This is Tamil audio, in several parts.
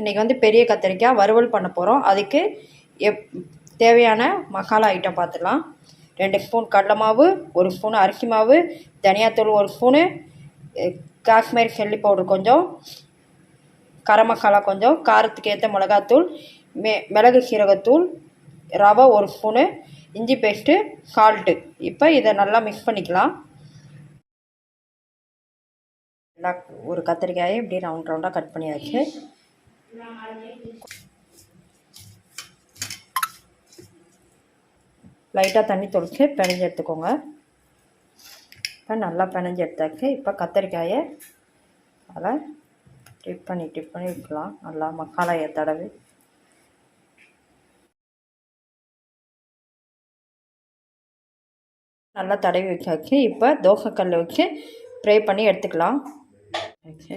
இன்றைக்கி வந்து பெரிய கத்திரிக்காய் வறுவல் பண்ண போகிறோம் அதுக்கு எப் தேவையான மசாலா ஐட்டம் பார்த்துடலாம் ரெண்டு ஸ்பூன் கடலை மாவு ஒரு ஸ்பூன் அரிசி மாவு தனியாத்தூள் ஒரு ஸ்பூனு காஷ்மீர் சில்லி பவுடர் கொஞ்சம் கரம் மசாலா கொஞ்சம் காரத்துக்கு ஏற்ற மிளகாத்தூள் மெ மிளகு சீரகத்தூள் ரவை ஒரு ஸ்பூனு இஞ்சி பேஸ்ட்டு சால்ட்டு இப்போ இதை நல்லா மிக்ஸ் பண்ணிக்கலாம். ஒரு கத்திரிக்காயை இப்படி ரவுண்ட் ரவுண்டாக கட் பண்ணியாச்சு. லைட்டாக தண்ணி தொளிச்சு பிணைஞ்சு எடுத்துக்கோங்க. இப்போ நல்லா பிணைஞ்சு எடுத்தாச்சு. இப்போ கத்திரிக்காயை அதில் டிப் பண்ணி டிப் பண்ணி விட்டுலாம் நல்லா மசாலாயை தடவி. நல்லா தடவி வச்சாச்சு. இப்போ தோசைக்கல்ல வச்சு ப்ரே பண்ணி எடுத்துக்கலாம். ஓகே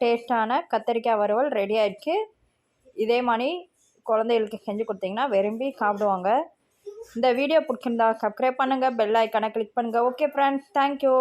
டேஸ்டான கத்திரிக்காய் வறுவல் ரெடி ஆயிடுச்சு இதே மாதிரி குழந்தைகளுக்கு செஞ்சு கொடுத்தீங்கன்னா விரும்பி சாப்பிடுவாங்க. இந்த வீடியோ பிடிச்சிருந்தா சப்ஸ்கிரைப் பண்ணுங்கள் பெல் ஐக்கானை கிளிக் பண்ணுங்கள் ஓகே ஃப்ரெண்ட்ஸ் தேங்க்யூ